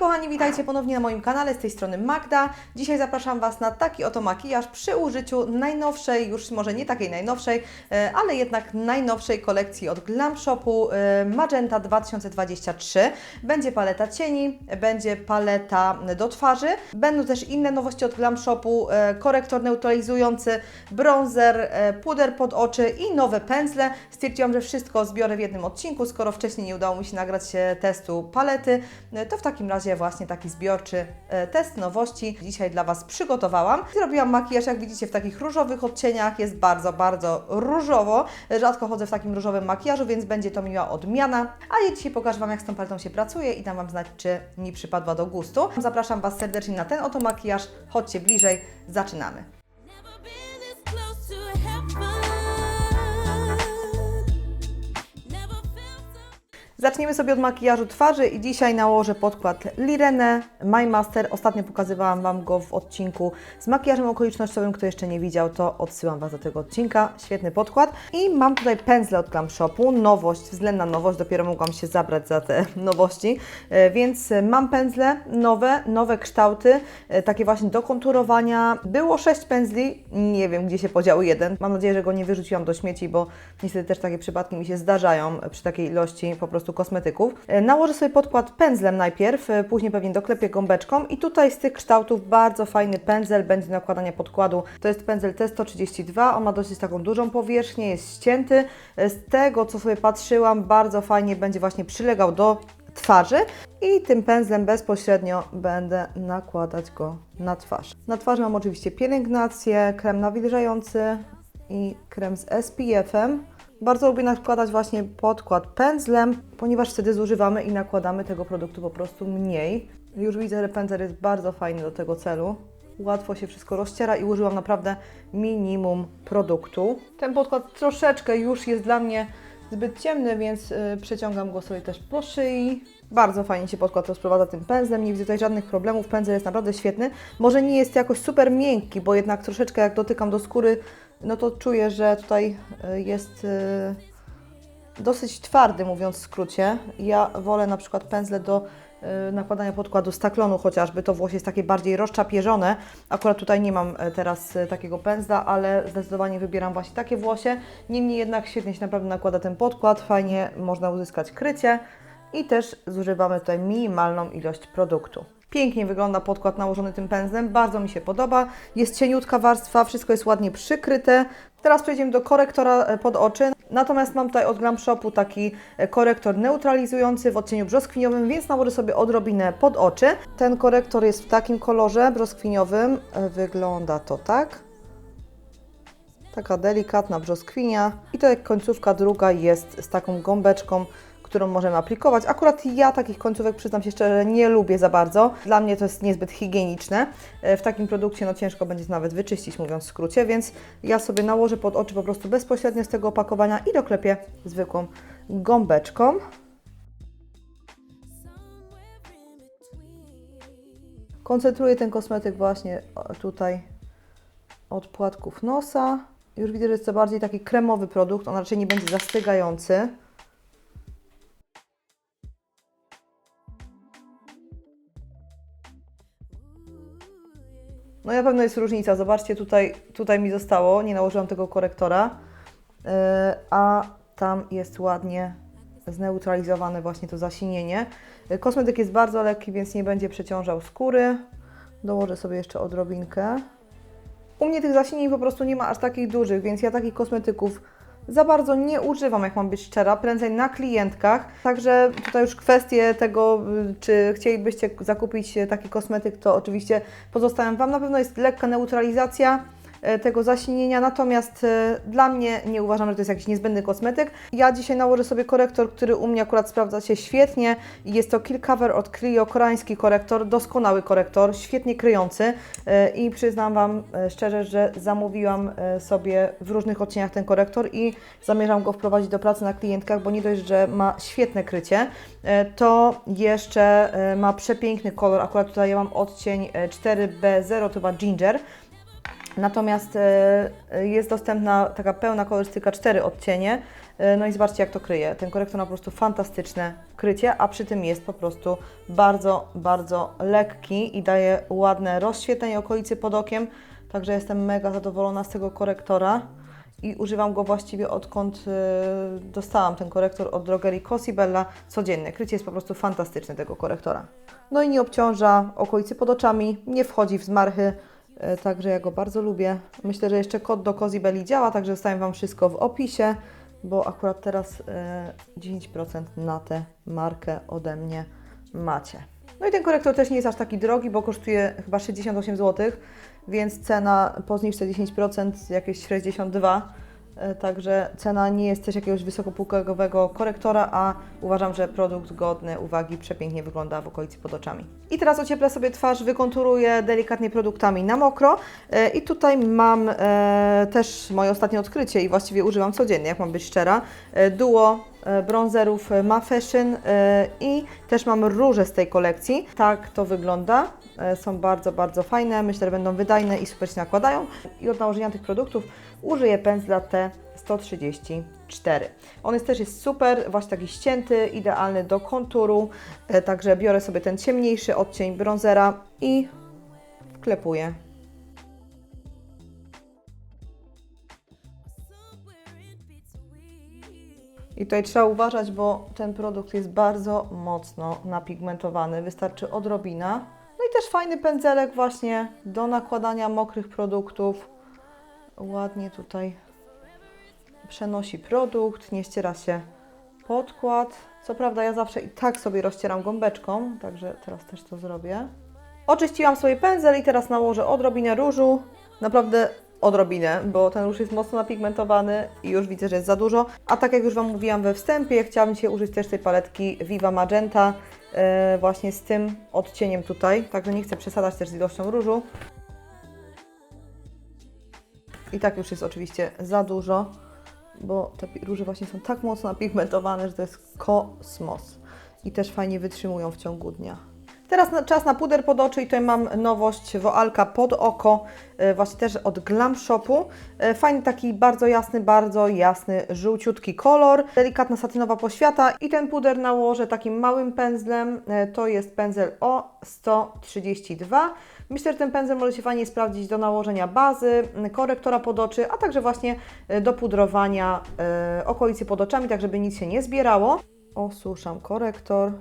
kochani, witajcie ponownie na moim kanale, z tej strony Magda. Dzisiaj zapraszam Was na taki oto makijaż przy użyciu najnowszej, już może nie takiej najnowszej, e, ale jednak najnowszej kolekcji od Glam Shopu e, Magenta 2023. Będzie paleta cieni, będzie paleta do twarzy, będą też inne nowości od Glam Shopu, e, korektor neutralizujący, bronzer, puder pod oczy i nowe pędzle. Stwierdziłam, że wszystko zbiorę w jednym odcinku, skoro wcześniej nie udało mi się nagrać testu palety, to w takim razie właśnie taki zbiorczy e, test nowości dzisiaj dla Was przygotowałam. Zrobiłam makijaż, jak widzicie, w takich różowych odcieniach, jest bardzo, bardzo różowo. Rzadko chodzę w takim różowym makijażu, więc będzie to miła odmiana. A ja dzisiaj pokażę Wam, jak z tą paletą się pracuje i dam Wam znać, czy mi przypadła do gustu. Zapraszam Was serdecznie na ten oto makijaż. Chodźcie bliżej, zaczynamy. Zaczniemy sobie od makijażu twarzy i dzisiaj nałożę podkład Lirene My Master. Ostatnio pokazywałam Wam go w odcinku z makijażem okolicznościowym. Kto jeszcze nie widział, to odsyłam Was do tego odcinka. Świetny podkład. I mam tutaj pędzle od Glam Shopu. Nowość, względna nowość. Dopiero mogłam się zabrać za te nowości. E, Więc mam pędzle nowe, nowe kształty, e, takie właśnie do konturowania. Było sześć pędzli, nie wiem gdzie się podział jeden. Mam nadzieję, że go nie wyrzuciłam do śmieci, bo niestety też takie przypadki mi się zdarzają przy takiej ilości po prostu kosmetyków. E, Nałożę sobie podkład pędzlem najpierw, e, później pewnie doklepię gąbeczką i tutaj z tych kształtów bardzo fajny pędzel będzie nakładania podkładu. To jest pędzel T132, on ma dosyć taką dużą powierzchnię, jest ścięty. E, Z tego co sobie patrzyłam, bardzo fajnie będzie właśnie przylegał do twarzy i tym pędzlem bezpośrednio będę nakładać go na twarz. Na twarzy mam oczywiście pielęgnację, krem nawilżający i krem z SPF-em. Bardzo lubię nakładać właśnie podkład pędzlem, ponieważ wtedy zużywamy i nakładamy tego produktu po prostu mniej. Już widzę, że pędzel jest bardzo fajny do tego celu. Łatwo się wszystko rozciera i użyłam naprawdę minimum produktu. Ten podkład troszeczkę już jest dla mnie zbyt ciemny, więc y, przeciągam go sobie też po szyi. Bardzo fajnie się podkład rozprowadza tym pędzlem, nie widzę tutaj żadnych problemów, pędzel jest naprawdę świetny. Może nie jest jakoś super miękki, bo jednak troszeczkę jak dotykam do skóry, no to czuję, że tutaj y, jest y, dosyć twardy, mówiąc w skrócie. Ja wolę na przykład pędzle do y, nakładania podkładu z taklonu chociażby, to włosie jest takie bardziej rozczapieżone. Akurat tutaj nie mam teraz takiego pędzla, ale zdecydowanie wybieram właśnie takie włosie. Niemniej jednak świetnie się naprawdę nakłada ten podkład, fajnie można uzyskać krycie i też zużywamy tutaj minimalną ilość produktu. Pięknie wygląda podkład nałożony tym pędzlem, bardzo mi się podoba. Jest cieniutka warstwa, wszystko jest ładnie przykryte. Teraz przejdziemy do korektora e, pod oczy. Natomiast mam tutaj od Glam Shopu taki e, korektor neutralizujący w odcieniu brzoskwiniowym, więc nałożę sobie odrobinę pod oczy. Ten korektor jest w takim kolorze brzoskwiniowym. E, Wygląda to tak. Taka delikatna brzoskwinia. I to jak końcówka druga jest z taką gąbeczką, którą możemy aplikować. Akurat ja takich końcówek, przyznam się szczerze, nie lubię za bardzo. Dla mnie to jest niezbyt higieniczne. E, W takim produkcie no ciężko będzie nawet wyczyścić, mówiąc w skrócie, więc ja sobie nałożę pod oczy po prostu bezpośrednio z tego opakowania i doklepię zwykłą gąbeczką. Koncentruję ten kosmetyk właśnie tutaj od płatków nosa. Już widzę, że jest to bardziej taki kremowy produkt, on raczej nie będzie zastygający. No na pewno jest różnica. Zobaczcie, tutaj, tutaj mi zostało, nie nałożyłam tego korektora, yy, a tam jest ładnie zneutralizowane właśnie to zasinienie. Yy, Kosmetyk jest bardzo lekki, więc nie będzie przeciążał skóry. Dołożę sobie jeszcze odrobinkę. U mnie tych zasinień po prostu nie ma aż takich dużych, więc ja takich kosmetyków za bardzo nie używam, jak mam być szczera, prędzej na klientkach. Także tutaj już kwestie tego, y, czy chcielibyście zakupić y, taki kosmetyk, to oczywiście pozostawiam Wam. Na pewno jest lekka neutralizacja tego zasinienia, natomiast e, dla mnie nie uważam, że to jest jakiś niezbędny kosmetyk. Ja dzisiaj nałożę sobie korektor, który u mnie akurat sprawdza się świetnie. Jest to Kill Cover od Clio, koreański korektor, doskonały korektor, świetnie kryjący e, i przyznam Wam e, szczerze, że zamówiłam e, sobie w różnych odcieniach ten korektor i zamierzam go wprowadzić do pracy na klientkach, bo nie dość, że ma świetne krycie, e, to jeszcze e, ma przepiękny kolor. Akurat tutaj ja mam odcień e, 4B0, to chyba Ginger. Natomiast e, jest dostępna taka pełna kolorystyka 4 odcienie. E, No i zobaczcie jak to kryje. Ten korektor ma po prostu fantastyczne krycie, a przy tym jest po prostu bardzo, bardzo lekki i daje ładne rozświetlenie okolicy pod okiem. Także jestem mega zadowolona z tego korektora i używam go właściwie odkąd e, dostałam ten korektor od drogerii Cosibella codziennie. Krycie jest po prostu fantastyczne tego korektora. No i nie obciąża okolicy pod oczami, nie wchodzi w zmarchy, także ja go bardzo lubię. Myślę, że jeszcze kod do Cosibelli działa, także zostawiam Wam wszystko w opisie, bo akurat teraz e, 10% na tę markę ode mnie macie. No i ten korektor też nie jest aż taki drogi, bo kosztuje chyba 68 zł, więc cena po zniżce 10% jakieś 62 E, Także cena nie jest też jakiegoś wysokopółkowego korektora, a uważam, że produkt godny uwagi przepięknie wygląda w okolicy pod oczami. I teraz ocieplę sobie twarz, wykonturuję delikatnie produktami na mokro. E, I tutaj mam e, też moje ostatnie odkrycie i właściwie używam codziennie, jak mam być szczera. E, duo e, bronzerów Ma Fashion e, i też mam róże z tej kolekcji. Tak to wygląda. E, Są bardzo, bardzo fajne. Myślę, że będą wydajne i super się nakładają. I od nałożenia tych produktów użyję pędzla T134. On jest też jest super, właśnie taki ścięty, idealny do konturu. E, Także biorę sobie ten ciemniejszy odcień bronzera i wklepuję I tutaj trzeba uważać, bo ten produkt jest bardzo mocno napigmentowany. Wystarczy odrobina. No i też fajny pędzelek właśnie do nakładania mokrych produktów. Ładnie tutaj przenosi produkt, nie ściera się podkład. Co prawda ja zawsze i tak sobie rozcieram gąbeczką, także teraz też to zrobię. Oczyściłam sobie pędzel i teraz nałożę odrobinę różu. Naprawdę odrobinę, bo ten róż jest mocno napigmentowany i już widzę, że jest za dużo. A tak jak już Wam mówiłam we wstępie, chciałabym dzisiaj użyć też tej paletki Viva Magenta e, właśnie z tym odcieniem tutaj, także nie chcę przesadzać też z ilością różu. I tak już jest oczywiście za dużo, bo te róże właśnie są tak mocno napigmentowane, że to jest kosmos. I też fajnie wytrzymują w ciągu dnia. Teraz czas na puder pod oczy i tutaj mam nowość Woalka pod oko, e, właśnie też od Glam Shopu. E, Fajny taki bardzo jasny, bardzo jasny, żółciutki kolor, delikatna satynowa poświata i ten puder nałożę takim małym pędzlem, E, to jest pędzel O132. Myślę, że ten pędzel może się fajnie sprawdzić do nałożenia bazy, korektora pod oczy, a także właśnie do pudrowania okolicy pod oczami, tak żeby nic się nie zbierało. Osuszam korektor.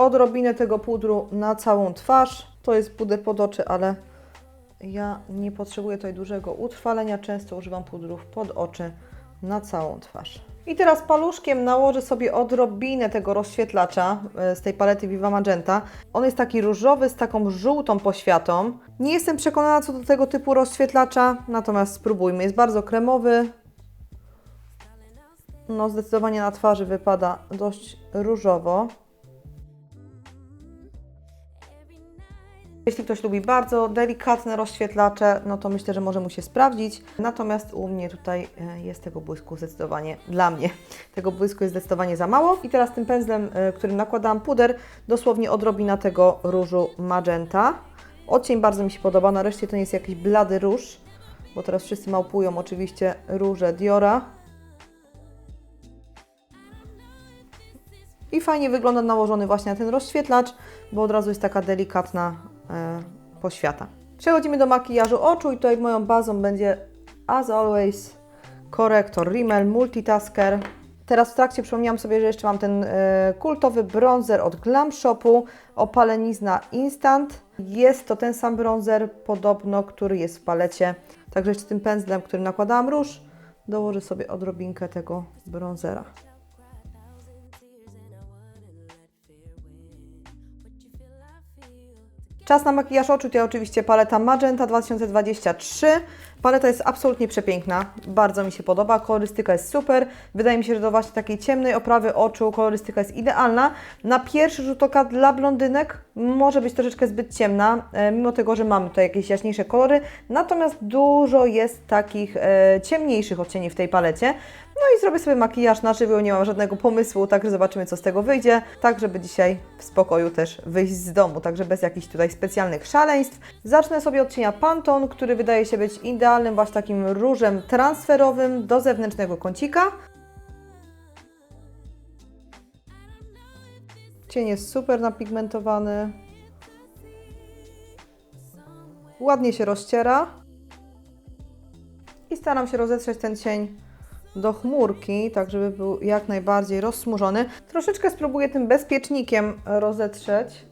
Odrobinę tego pudru na całą twarz. To jest puder pod oczy, ale ja nie potrzebuję tutaj dużego utrwalenia. Często używam pudrów pod oczy na całą twarz. I teraz paluszkiem nałożę sobie odrobinę tego rozświetlacza e, z tej palety Viva Magenta. On jest taki różowy z taką żółtą poświatą. Nie jestem przekonana co do tego typu rozświetlacza, natomiast spróbujmy. Jest bardzo kremowy. No zdecydowanie na twarzy wypada dość różowo. Jeśli ktoś lubi bardzo delikatne rozświetlacze, no to myślę, że może mu się sprawdzić. Natomiast u mnie tutaj e, jest tego błysku zdecydowanie, dla mnie, tego błysku jest zdecydowanie za mało. I teraz tym pędzlem, e, którym nakładałam puder, dosłownie odrobina tego różu magenta. Odcień bardzo mi się podoba, nareszcie to nie jest jakiś blady róż, bo teraz wszyscy małpują oczywiście róże Diora. I fajnie wygląda nałożony właśnie na ten rozświetlacz, bo od razu jest taka delikatna poświata. Przechodzimy do makijażu oczu i tutaj moją bazą będzie as always korektor Rimmel Multitasker. Teraz w trakcie przypomniałam sobie, że jeszcze mam ten e, kultowy bronzer od Glam Shopu, opalenizna Instant. Jest to ten sam bronzer podobno, który jest w palecie. Także jeszcze tym pędzlem, którym nakładałam róż, dołożę sobie odrobinkę tego bronzera. Czas na makijaż oczu to oczywiście paleta Magenta 2023. Paleta jest absolutnie przepiękna, bardzo mi się podoba, kolorystyka jest super. Wydaje mi się, że do właśnie takiej ciemnej oprawy oczu kolorystyka jest idealna. Na pierwszy rzut oka dla blondynek może być troszeczkę zbyt ciemna, e, mimo tego, że mamy tutaj jakieś jaśniejsze kolory. Natomiast dużo jest takich e, ciemniejszych odcieni w tej palecie. No i zrobię sobie makijaż na żywo, nie mam żadnego pomysłu, także zobaczymy, co z tego wyjdzie. Tak, żeby dzisiaj w spokoju też wyjść z domu, także bez jakichś tutaj specjalnych szaleństw. Zacznę sobie od cienia Pantone, który wydaje się być idealnym właśnie takim różem transferowym do zewnętrznego kącika. Cień jest super napigmentowany. Ładnie się rozciera. I staram się rozetrzeć ten cień do chmurki, tak żeby był jak najbardziej rozsmużony. Troszeczkę spróbuję tym bezpiecznikiem rozetrzeć.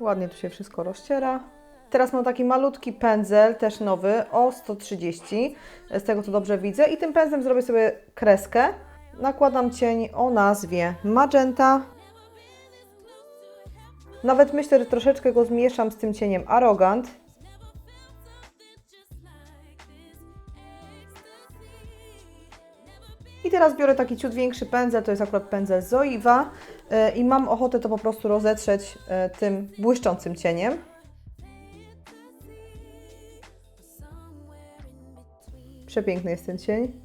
Ładnie tu się wszystko rozciera. Teraz mam taki malutki pędzel, też nowy, o 130, z tego co dobrze widzę. I tym pędzlem zrobię sobie kreskę. Nakładam cień o nazwie Magenta. Nawet myślę, że troszeczkę go zmieszam z tym cieniem Arrogant. I teraz biorę taki ciut większy pędzel, to jest akurat pędzel Zoiva yy, i mam ochotę to po prostu rozetrzeć yy, tym błyszczącym cieniem. Przepiękny jest ten cień.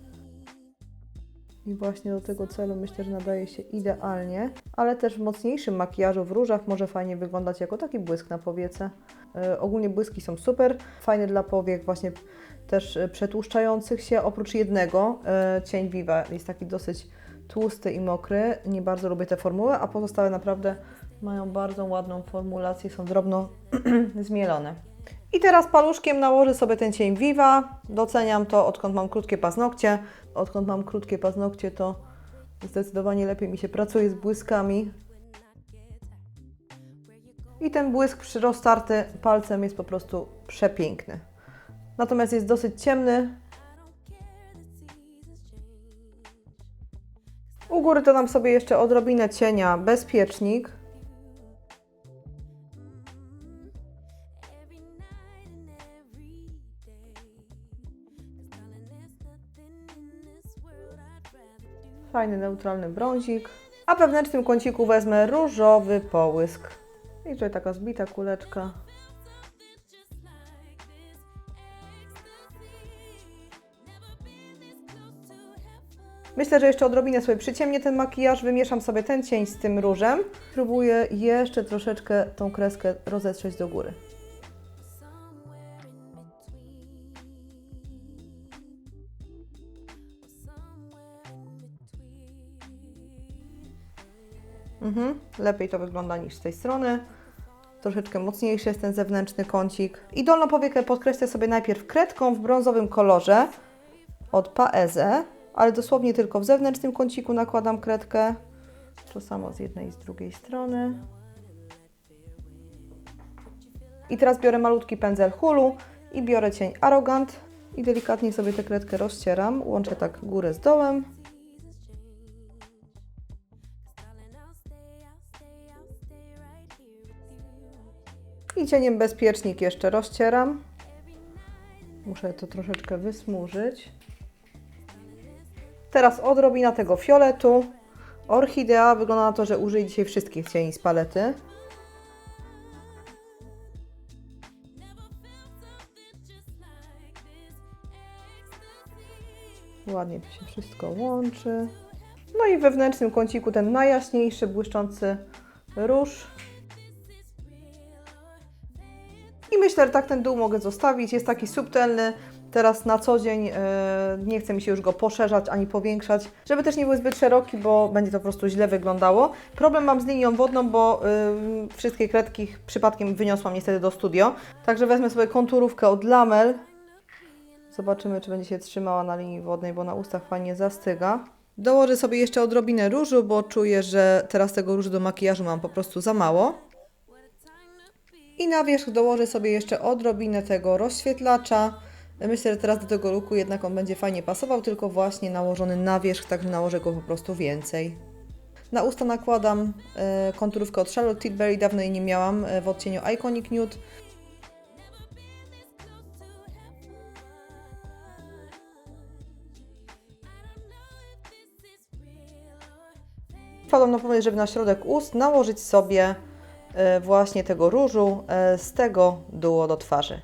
I właśnie do tego celu myślę, że nadaje się idealnie, ale też w mocniejszym makijażu w różach może fajnie wyglądać jako taki błysk na powiece. Yy, ogólnie błyski są super, fajne dla powiek, właśnie też y, przetłuszczających się, oprócz jednego, y, cień Viva jest taki dosyć tłusty i mokry, nie bardzo lubię te formuły, a pozostałe naprawdę mają bardzo ładną formulację, są drobno zmielone. I teraz paluszkiem nałożę sobie ten cień Viva, doceniam to odkąd mam krótkie paznokcie, odkąd mam krótkie paznokcie to zdecydowanie lepiej mi się pracuje z błyskami. I ten błysk przy roztarty palcem jest po prostu przepiękny. Natomiast jest dosyć ciemny. U góry to dam sobie jeszcze odrobinę cienia bezpiecznik. Fajny, neutralny brązik. A w wewnętrznym kąciku wezmę różowy połysk. I tutaj taka zbita kuleczka. Myślę, że jeszcze odrobinę sobie przyciemnię ten makijaż, wymieszam sobie ten cień z tym różem. Spróbuję jeszcze troszeczkę tą kreskę rozetrzeć do góry. Mhm, lepiej to wygląda niż z tej strony. Troszeczkę mocniejszy jest ten zewnętrzny kącik. I dolną powiekę podkreślę sobie najpierw kredką w brązowym kolorze od Paeze, ale dosłownie tylko w zewnętrznym kąciku nakładam kredkę. To samo z jednej i z drugiej strony. I teraz biorę malutki pędzel Hulu i biorę cień Arrogant i delikatnie sobie tę kredkę rozcieram. Łączę tak górę z dołem. I cieniem bezpiecznik jeszcze rozcieram. Muszę to troszeczkę wysmużyć. Teraz odrobina tego fioletu. Orchidea. Wygląda na to, że użyję dzisiaj wszystkich cieni z palety. Ładnie to się wszystko łączy. No i w wewnętrznym kąciku ten najjaśniejszy, błyszczący róż. Myślę, że tak ten dół mogę zostawić. Jest taki subtelny. Teraz na co dzień e, nie chce mi się już go poszerzać ani powiększać, żeby też nie był zbyt szeroki, bo będzie to po prostu źle wyglądało. Problem mam z linią wodną, bo e, wszystkie kredki przypadkiem wyniosłam niestety do studio. Także wezmę sobie konturówkę od Lamel. Zobaczymy, czy będzie się trzymała na linii wodnej, bo na ustach fajnie zastyga. Dołożę sobie jeszcze odrobinę różu, bo czuję, że teraz tego różu do makijażu mam po prostu za mało. I na wierzch dołożę sobie jeszcze odrobinę tego rozświetlacza. Myślę, że teraz do tego looku jednak on będzie fajnie pasował, tylko właśnie nałożony na wierzch, także nałożę go po prostu więcej. Na usta nakładam e, konturówkę od Charlotte Tilbury, dawno nie miałam, e, w odcieniu Iconic Nude. Wpadłam na pomysł, żeby na środek ust nałożyć sobie właśnie tego różu e, z tego duo do twarzy.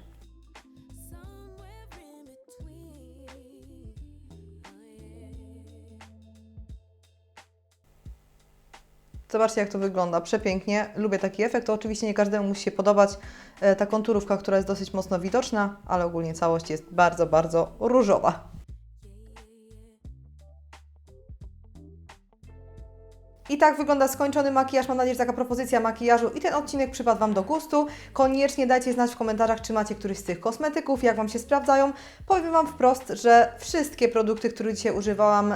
Zobaczcie, jak to wygląda. Przepięknie. Lubię taki efekt. To oczywiście nie każdemu musi się podobać e, ta konturówka, która jest dosyć mocno widoczna, ale ogólnie całość jest bardzo, bardzo różowa. I tak wygląda skończony makijaż. Mam nadzieję, że taka propozycja makijażu i ten odcinek przypadł Wam do gustu. Koniecznie dajcie znać w komentarzach, czy macie któryś z tych kosmetyków, jak Wam się sprawdzają. Powiem Wam wprost, że wszystkie produkty, które dzisiaj używałam,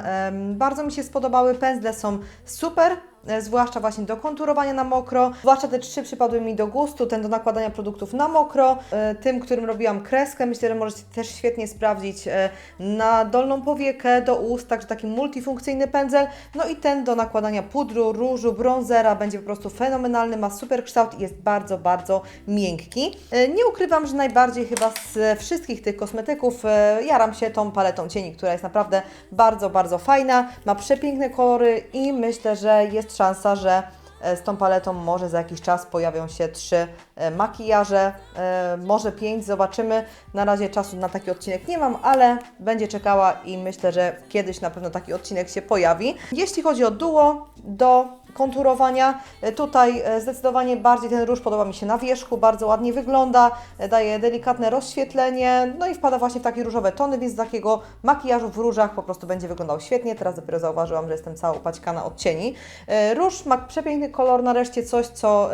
bardzo mi się spodobały. Pędzle są super. E, Zwłaszcza właśnie do konturowania na mokro. Zwłaszcza te trzy przypadły mi do gustu. Ten do nakładania produktów na mokro. e, Tym, którym robiłam kreskę, myślę, że możecie też świetnie sprawdzić e, na dolną powiekę, do ust, także taki multifunkcyjny pędzel. No i ten do nakładania pudru, różu, bronzera będzie po prostu fenomenalny, ma super kształt i jest bardzo, bardzo miękki. Nie ukrywam, że najbardziej chyba z wszystkich tych kosmetyków jaram się tą paletą cieni, która jest naprawdę bardzo, bardzo fajna, ma przepiękne kolory i myślę, że jest szansa, że e, z tą paletą może za jakiś czas pojawią się trzy e, makijaże, e, może pięć, zobaczymy. Na razie czasu na taki odcinek nie mam, ale będzie czekała i myślę, że kiedyś na pewno taki odcinek się pojawi. Jeśli chodzi o duo do konturowania, e, tutaj e, zdecydowanie bardziej ten róż podoba mi się na wierzchu, bardzo ładnie wygląda, e, daje delikatne rozświetlenie, no i wpada właśnie w takie różowe tony, więc z takiego makijażu w różach po prostu będzie wyglądał świetnie. Teraz dopiero zauważyłam, że jestem cała upaćkana od cieni. Róż ma przepiękny kolor, nareszcie coś, co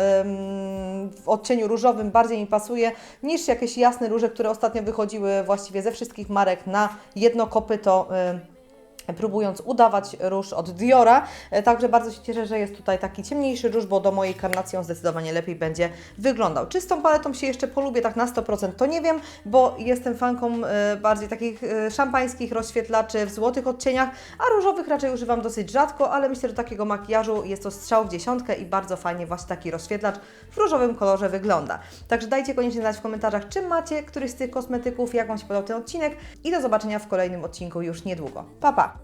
w odcieniu różowym bardziej mi pasuje niż jakieś jasne róże, które ostatnio wychodziły właściwie ze wszystkich marek na jedno kopyto. Próbując udawać róż od Diora. E, Także bardzo się cieszę, że jest tutaj taki ciemniejszy róż, bo do mojej karnacji on zdecydowanie lepiej będzie wyglądał. Czy z tą paletą się jeszcze polubię tak na 100%, to nie wiem, bo jestem fanką e, bardziej takich e, szampańskich rozświetlaczy w złotych odcieniach, a różowych raczej używam dosyć rzadko, ale myślę, że takiego makijażu jest to strzał w dziesiątkę i bardzo fajnie właśnie taki rozświetlacz w różowym kolorze wygląda. Także dajcie koniecznie znać w komentarzach, czy macie któryś z tych kosmetyków, jak Wam się podobał ten odcinek i do zobaczenia w kolejnym odcinku już niedługo. Pa, pa!